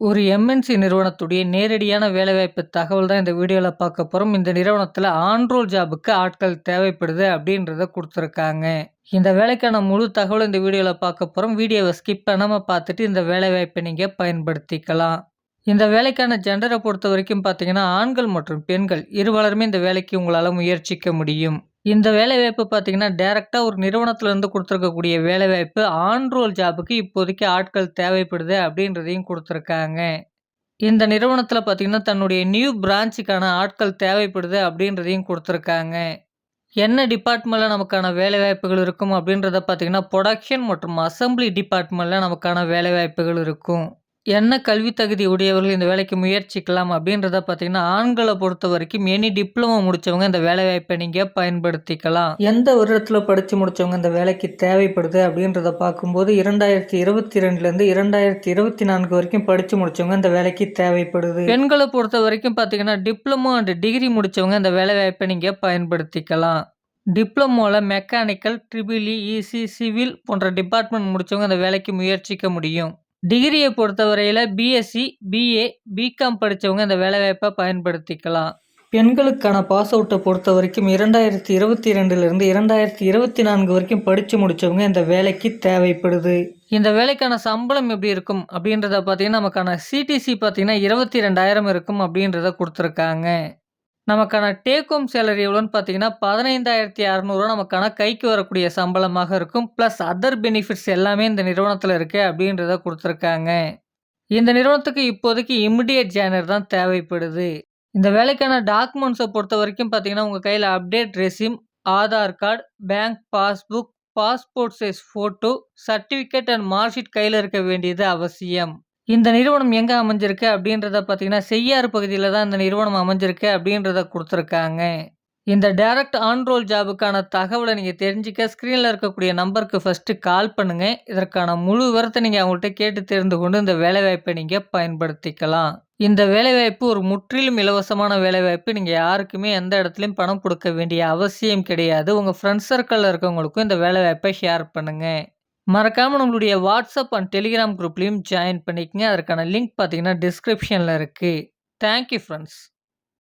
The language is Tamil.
ஒரு எம்என்சி நிறுவனத்துடைய நேரடியான வேலைவாய்ப்பு தகவல் தான் இந்த வீடியோவில் பார்க்க போகிறோம் இந்த நிறுவனத்தில் ஆன்ரோல் ஜாபுக்கு ஆட்கள் தேவைப்படுது அப்படின்றத கொடுத்துருக்காங்க இந்த வேலைக்கான முழு தகவலும் இந்த வீடியோவில் பார்க்க போகிறோம் வீடியோவை ஸ்கிப் பண்ணாமல் பார்த்துட்டு இந்த வேலைவாய்ப்பை நீங்கள் பயன்படுத்திக்கலாம். இந்த வேலைக்கான ஜென்டரை பொறுத்த வரைக்கும் பார்த்தீங்கன்னா, ஆண்கள் மற்றும் பெண்கள் இருவலருமே இந்த வேலைக்கு உங்களால் முயற்சிக்க முடியும். இந்த வேலைவாய்ப்பு பார்த்தீங்கன்னா, டேரெக்டாக ஒரு நிறுவனத்திலேருந்து இருந்து வேலைவாய்ப்பு. ஆன்ரோல் ஜாபுக்கு இப்போதைக்கு ஆட்கள் தேவைப்படுது அப்படின்றதையும் கொடுத்துருக்காங்க இந்த நிறுவனத்தில் பார்த்தீங்கன்னா, தன்னுடைய நியூ பிரான்ச்சுக்கான ஆட்கள் தேவைப்படுது அப்படின்றதையும் கொடுத்துருக்காங்க என்ன டிபார்ட்மெண்ட்டில் நமக்கான வேலைவாய்ப்புகள் இருக்கும் அப்படின்றத பார்த்தீங்கன்னா, புரொடக்ஷன் மற்றும் அசெம்பிளி டிபார்ட்மெண்ட்டில் நமக்கான வேலைவாய்ப்புகள் இருக்கும். என்ன கல்வி தகுதி உடையவர்கள் இந்த வேலைக்கு முயற்சிக்கலாம் அப்படின்றத பார்த்தீங்கன்னா, ஆண்களை பொறுத்த வரைக்கும் எனி டிப்ளமோ முடிச்சவங்க இந்த வேலைவாய்ப்ப நீங்க பயன்படுத்திக்கலாம். எந்த வருடத்தில் படித்து முடித்தவங்க இந்த வேலைக்கு தேவைப்படுது அப்படின்றத பார்க்கும்போது 2022லேருந்து 2024 வரைக்கும் படித்து முடித்தவங்க இந்த வேலைக்கு தேவைப்படுது. பெண்களை பொறுத்த வரைக்கும் பார்த்தீங்கன்னா, டிப்ளமோ அண்ட் டிகிரி முடித்தவங்க இந்த வேலைவாய்ப்பை நீங்கள் பயன்படுத்திக்கலாம். டிப்ளமோவில் மெக்கானிக்கல், ட்ரிபிள் இசி, சிவில் போன்ற டிபார்ட்மெண்ட் முடிச்சவங்க இந்த வேலைக்கு முயற்சிக்க முடியும். டிகிரிய பொறுத்தவரையில பிஎஸ்சி, பிஏ, பிகாம் படிச்சவங்க இந்த வேலைவாய்ப்ப பயன்படுத்திக்கலாம். பெண்களுக்கான பாஸ் அவுட்ட பொறுத்தவரைக்கும் 2022லேருந்து 2024 வரைக்கும் படிச்சு முடிச்சவங்க இந்த வேலைக்கு தேவைப்படுது. இந்த வேலைக்கான சம்பளம் எப்படி இருக்கும் அப்படின்றத பார்த்தீங்கன்னா, நமக்கான சிடிசி பார்த்தீங்கன்னா 22,000 இருக்கும் அப்படின்றத குடுத்துருக்காங்க. நமக்கான டேக் ஹோம் சேலரி எவ்வளோன்னு பார்த்தீங்கன்னா, 15,600 நமக்கான கைக்கு வரக்கூடிய சம்பளமாக இருக்கும். ப்ளஸ் அதர் பெனிஃபிட்ஸ் எல்லாமே இந்த நிறுவனத்தில் இருக்குது அப்படின்றத கொடுத்துருக்காங்க இந்த நிறுவனத்துக்கு இப்போதைக்கு இமிடியேட் ஜேனர் தான் தேவைப்படுது. இந்த வேலைக்கான டாக்குமெண்ட்ஸை பொறுத்த வரைக்கும் பார்த்தீங்கன்னா, உங்கள் கையில் update resume Aadhaar card, bank passbook, passport size photo, certificate and marksheet கையில் இருக்க வேண்டியது அவசியம். இந்த நிறுவனம் எங்கே அமைஞ்சிருக்கு அப்படின்றத பார்த்தீங்கன்னா, செய்யாறு பகுதியில் தான் இந்த நிறுவனம் அமைஞ்சிருக்கு அப்படின்றத கொடுத்துருக்காங்க இந்த டைரக்ட் ஆன்ரோல் ஜாபுக்கான தகவலை நீங்கள் தெரிஞ்சிக்க ஸ்க்ரீனில் இருக்கக்கூடிய நம்பருக்கு ஃபர்ஸ்ட்டு கால் பண்ணுங்கள் இதற்கான முழு விவரத்தை நீங்கள் அவங்கள்ட்ட கேட்டு தெரிந்து கொண்டு இந்த வேலைவாய்ப்பை நீங்கள் பயன்படுத்திக்கலாம். இந்த வேலைவாய்ப்பு ஒரு முற்றிலும் இலவசமான வேலைவாய்ப்பு. நீங்கள் யாருக்குமே எந்த இடத்துலையும் பணம் கொடுக்க வேண்டிய அவசியம் கிடையாது. உங்கள் ஃப்ரெண்ட்ஸ் சர்க்கிளில் இருக்கவங்களுக்கும் இந்த வேலைவாய்ப்பை ஷேர் பண்ணுங்கள் மறக்காமல் நம்மளுடைய வாட்ஸ்அப் அண்ட் டெலிகிராம் குரூப்லேயும் ஜாயின் பண்ணிக்கங்க. அதற்கான லிங்க் பார்த்தீங்கன்னா, டிஸ்கிரிப்ஷனில் இருக்குது தேங்க் யூ